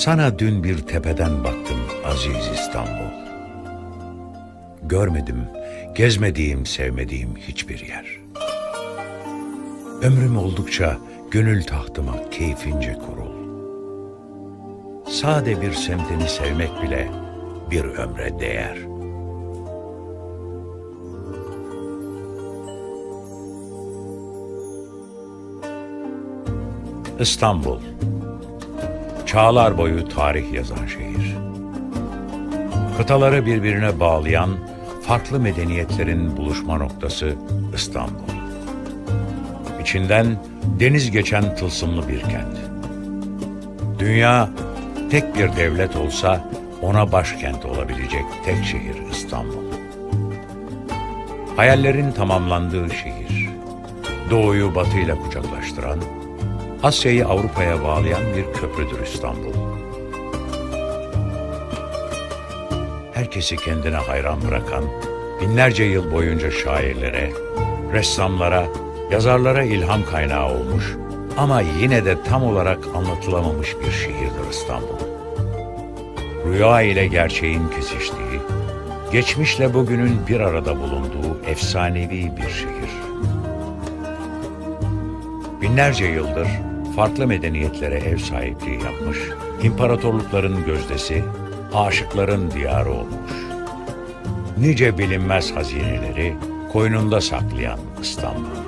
Sana dün bir tepeden baktım aziz İstanbul. Görmedim, gezmediğim, sevmediğim hiçbir yer. Ömrüm oldukça gönül tahtıma keyfince kurul. Sade bir semtini sevmek bile bir ömre değer. İstanbul Çağlar boyu tarih yazan şehir. Kıtaları birbirine bağlayan farklı medeniyetlerin buluşma noktası İstanbul. İçinden deniz geçen tılsımlı bir kent. Dünya tek bir devlet olsa ona başkent olabilecek tek şehir İstanbul. Hayallerin tamamlandığı şehir. Doğuyu batıyla kucaklaştıran, Asya'yı Avrupa'ya bağlayan bir köprüdür İstanbul. Herkesi kendine hayran bırakan, binlerce yıl boyunca şairlere, ressamlara, yazarlara ilham kaynağı olmuş ama yine de tam olarak anlatılamamış bir şehirdir İstanbul. Rüya ile gerçeğin kesiştiği, geçmişle bugünün bir arada bulunduğu efsanevi bir şehir. Binlerce yıldır farklı medeniyetlere ev sahipliği yapmış, imparatorlukların gözdesi, aşıkların diyarı olmuş. Nice bilinmez hazineleri koynunda saklayan İstanbul.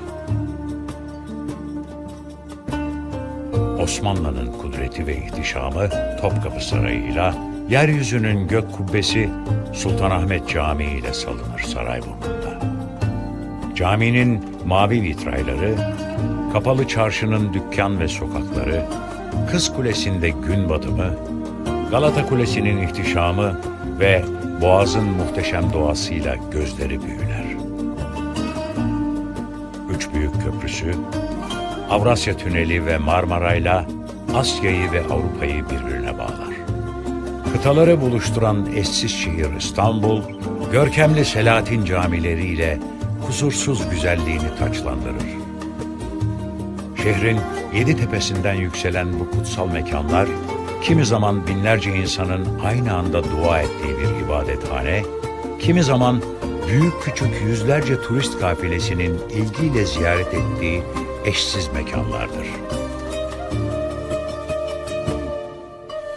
Osmanlı'nın kudreti ve ihtişamı Topkapı Sarayı'yla, yeryüzünün gök kubbesi Sultanahmet Camii ile salınır Sarayburnu'nda. Caminin mavi vitrayları, kapalı çarşının dükkan ve sokakları, Kız Kulesi'nde gün batımı, Galata Kulesi'nin ihtişamı ve Boğaz'ın muhteşem doğasıyla gözleri büyüler. Üç Büyük Köprüsü, Avrasya Tüneli ve Marmaray'la Asya'yı ve Avrupa'yı birbirine bağlar. Kıtaları buluşturan eşsiz şehir İstanbul, görkemli Selahattin camileriyle kusursuz güzelliğini taçlandırır. Şehrin yedi tepesinden yükselen bu kutsal mekanlar, kimi zaman binlerce insanın aynı anda dua ettiği bir ibadethane, kimi zaman büyük küçük yüzlerce turist kafilesinin ilgiyle ziyaret ettiği eşsiz mekanlardır.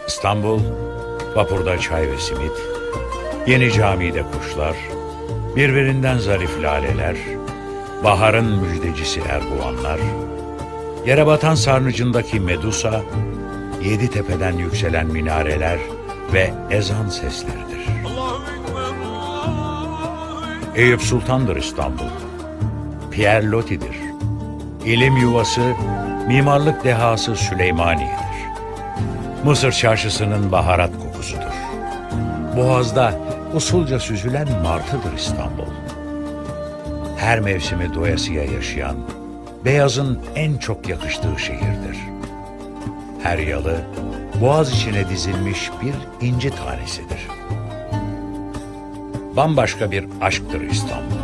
İstanbul, vapurda çay ve simit, yeni camide kuşlar, birbirinden zarif laleler, baharın müjdecisi erguvanlar, yere batan sarnıcındaki Medusa, yedi tepeden yükselen minareler ve ezan sesleridir. Eyüp Sultan'dır İstanbul. Pierre Loti'dir. İlim yuvası, mimarlık dehası Süleymaniye'dir. Mısır çarşısının baharat kokusudur. Boğaz'da usulca süzülen martıdır İstanbul. Her mevsimi doyasıya yaşayan, beyazın en çok yakıştığı şehirdir. Her yalı, boğaz içine dizilmiş bir inci tanesidir. Bambaşka bir aşktır İstanbul.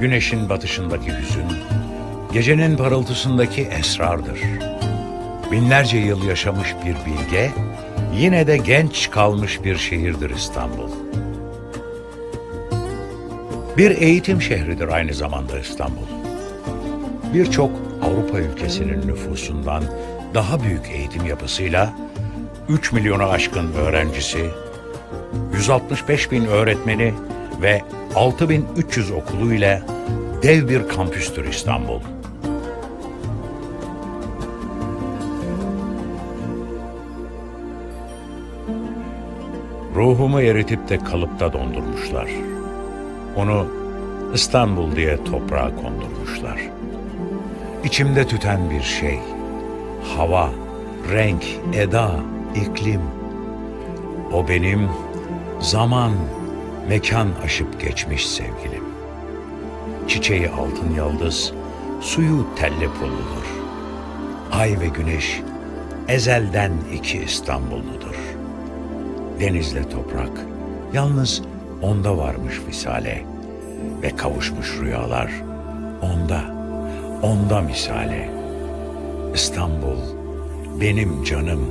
Güneşin batışındaki hüzün, gecenin parıltısındaki esrardır. Binlerce yıl yaşamış bir bilge, yine de genç kalmış bir şehirdir İstanbul. Bir eğitim şehridir aynı zamanda İstanbul. Birçok Avrupa ülkesinin nüfusundan daha büyük eğitim yapısıyla 3 milyonu aşkın öğrencisi, 165 bin öğretmeni ve 6300 okulu ile dev bir kampüstür İstanbul. Ruhumu eritip de kalıpta dondurmuşlar. Onu İstanbul diye toprağa kondurmuşlar. İçimde tüten bir şey. Hava, renk, eda, iklim. O benim zaman, mekan aşıp geçmiş sevgilim. Çiçeği altın yıldız, suyu telli pulludur. Ay ve güneş ezelden iki İstanbulludur. Denizle toprak yalnız onda varmış visale ve kavuşmuş rüyalar onda, onda misale. İstanbul benim canım,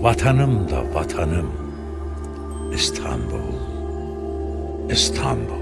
vatanım da vatanım. İstanbul, İstanbul.